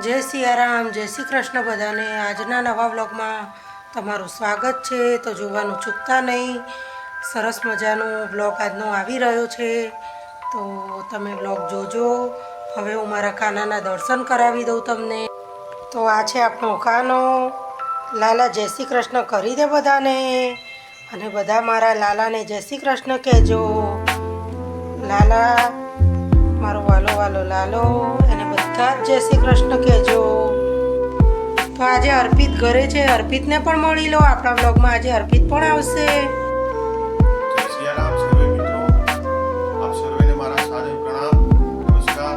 જય સિયારામ જય શ્રી કૃષ્ણ બધાને. આજના નવા બ્લોગમાં તમારું સ્વાગત છે. તો જોવાનું ચૂકતા નહીં. સરસ મજાનો બ્લોગ આજનો આવી રહ્યો છે. તો તમે બ્લોગ જોજો. હવે હું મારા કાનાના દર્શન કરાવી દઉં તમને. તો આ છે આપણો કાનો. લાલા જય શ્રી કૃષ્ણ કરી દે બધાને. અને બધા મારા લાલાને જય શ્રી કૃષ્ણ કહેજો. લાલા, મારો વાલો વાલો લાલો. બધા જય શ્રી કૃષ્ણ કહેજો. તો આજે અર્પિત ઘરે છે. અર્પિતને પણ મળી લો. આપણા બ્લોગમાં આજે અર્પિત પણ આવશે. જય સિયારામ સર્વે મિત્રો આપ સર્વેને મારા સાદર પ્રણામ. નમસ્કાર.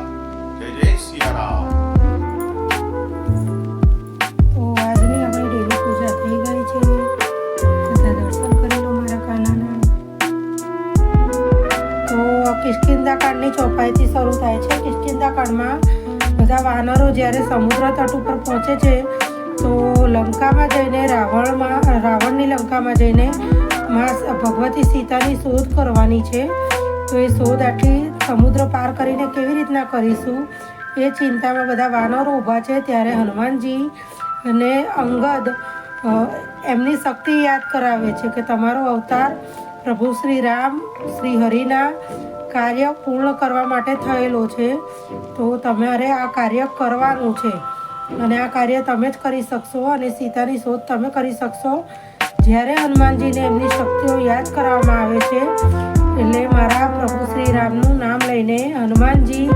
જય જય સિયારામ તો આજની આપણી ડેલી પૂજા થઈ ગઈ છે. બધા દર્શન કરી લો મારા કાનાના. તો કિષ્કિંદા કાંડની ચોપાઈથી શરૂ થાય છે. કિષ્કિંદા કાંડમાં બધા વાનરો જ્યારે સમુદ્ર તટ ઉપર પહોંચે છે, તો લંકામાં જઈને, રાવણમાં, રાવણની લંકામાં જઈને માં ભગવતી સીતાની શોધ કરવાની છે. તો એ શોધ આટલી સમુદ્ર પાર કરીને કેવી રીતના કરીશું, એ ચિંતામાં બધા વાનરો ઊભા છે. ત્યારે હનુમાનજી અને અંગદ એમની શક્તિ યાદ કરાવે છે કે તમારો અવતાર પ્રભુ શ્રી રામ, શ્રી હરિના કાર્ય પૂર્ણ કરવા માટે થયેલો છે, તો તમારે આ કાર્ય કરવાનું છે. અને આ કાર્ય તમે જ કરી શકશો અને સીતાની શોધ તમે કરી શકશો. જ્યારે હનુમાનજીને એમની શક્તિઓ યાદ કરવામાં આવે છે, એટલે મારા પ્રભુ શ્રી રામનું નામ લઈને હનુમાનજી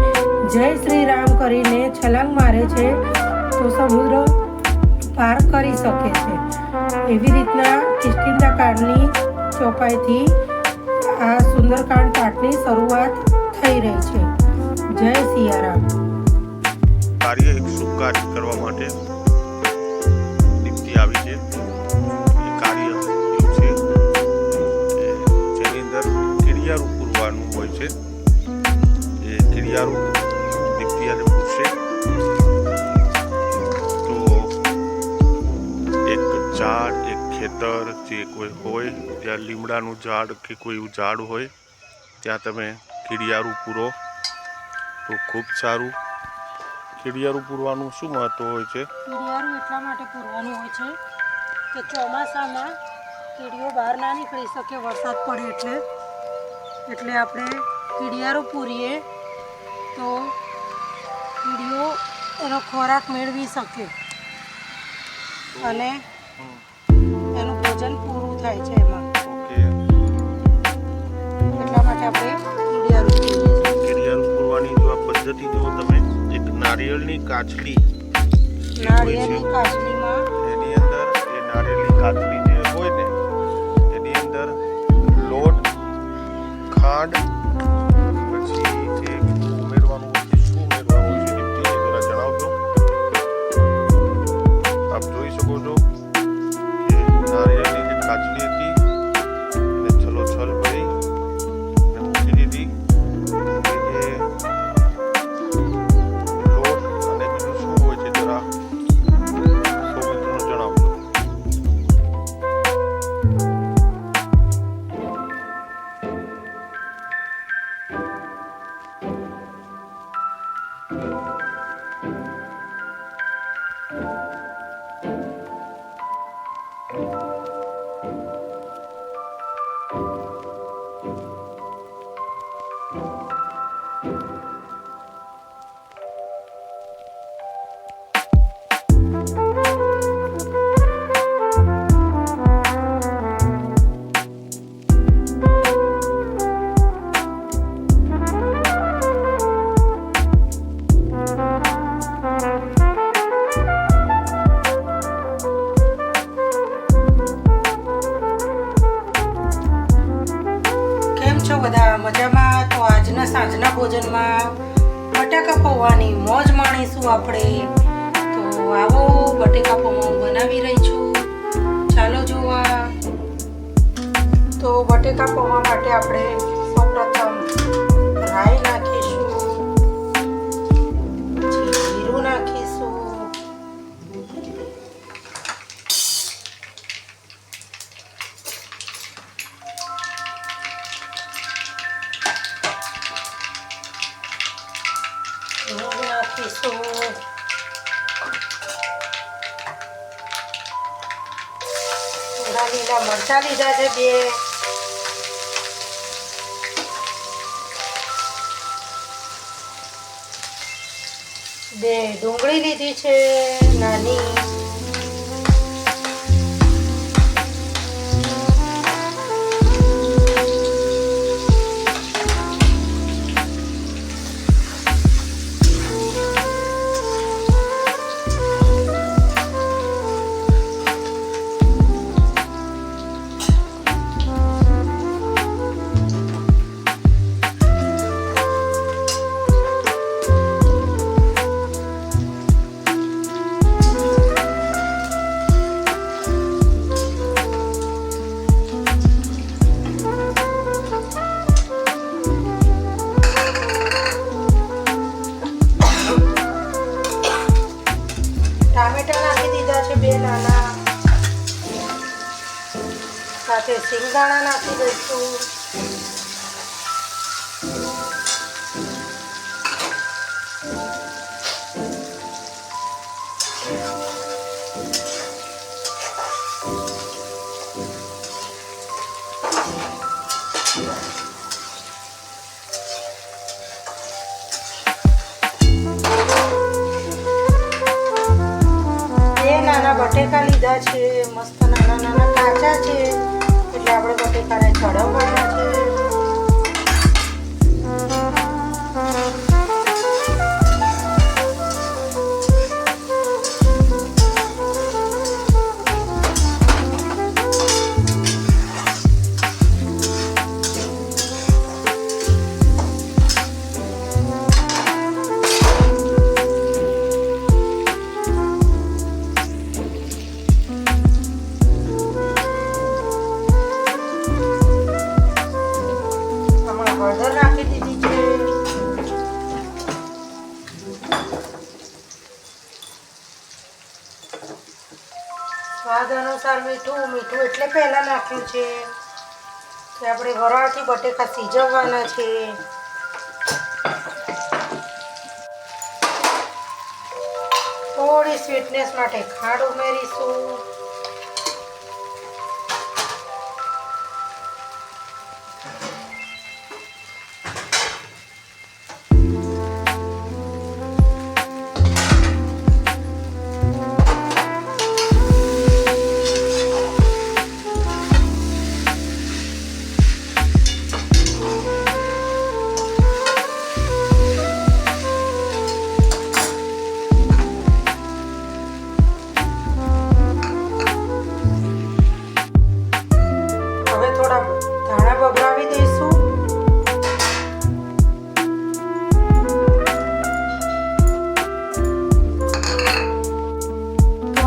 જય શ્રી રામ કરીને છલાંગ મારે છે, તો સમુદ્ર પાર કરી શકે છે. એવી રીતના કિષ્કિંદા કાંડની ચોપાઈથી આ સુંદરકાંડ પાઠની શરૂઆત થઈ રહી છે. જય સિયારામ. કાર્ય એક શુભ કરવા માટે દીપ્તિ આવી છે. એ કાર્ય છે જેની અંદર કિડિયારું પૂરવાનું હોય છે. એ કિડિયારું ખેતર જે કોઈ હોય ત્યાં લીમડાનું ઝાડ કે કોઈ ઝાડ હોય ત્યાં તમે ખીડિયારું પૂરો. તો ખૂબ સારું. ખીડિયારું પૂરવાનું શું મહત્વ હોય છે? કીડિયારું એટલા માટે પૂરવાનું હોય છે કે ચોમાસામાં કીડીઓ બહાર ના નીકળી શકે વરસાદ પડે એટલે. એટલે આપણે કીડિયારું પૂરીએ તો કીડીઓ એનો ખોરાક મેળવી શકે. અને થાય છે એમાં. એટલા માટે આપણે કીડિયારું કીડિયારું પૂરવાની જો આ પદ્ધતિ જો તમે એક નારિયેળની કાચલી હોય કાચલીમાં. એની અંદર એ નારિયેળની કાચલી જે હોય ને એની અંદર લોટ ખાંડ આજના ભોજનમાં બટાકા પૌવાની મોજ માણીશું આપણે. તો આવો બટેકા પૌવા બનાવી રહી છું. ચાલો જોવા. તો બટેકા પૌવા માટે આપણે સૌપ્રથમ રાઈ નાખીશું લીલા મરચાં લીધા છે બે. બે ડુંગળી લીધી છે નાની. સિંગદાણા નાખી દઈશું. બટેકા લીધા છે મસ્ત નાના નાના કાચા છે. એટલે આપણે બટેકાને ચડવવાના છે. સ્વાદ અનુસાર મીઠું મીઠું એટલે પહેલાં નાખ્યું છે. કે આપણે વરાળથી બટેકા સિજવવાના છે. થોડી સ્વીટનેસ માટે ખાંડ ઉમેરીશું.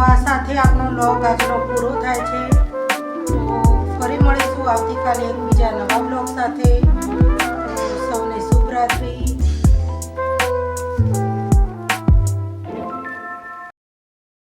આ સાથે આપણો લોગ આજનો પૂરો થાય છે. તો ફરી મળીશું આવતીકાલે એકબીજા નવા બ્લોગ સાથે. સૌને શુભ રાત્રિ.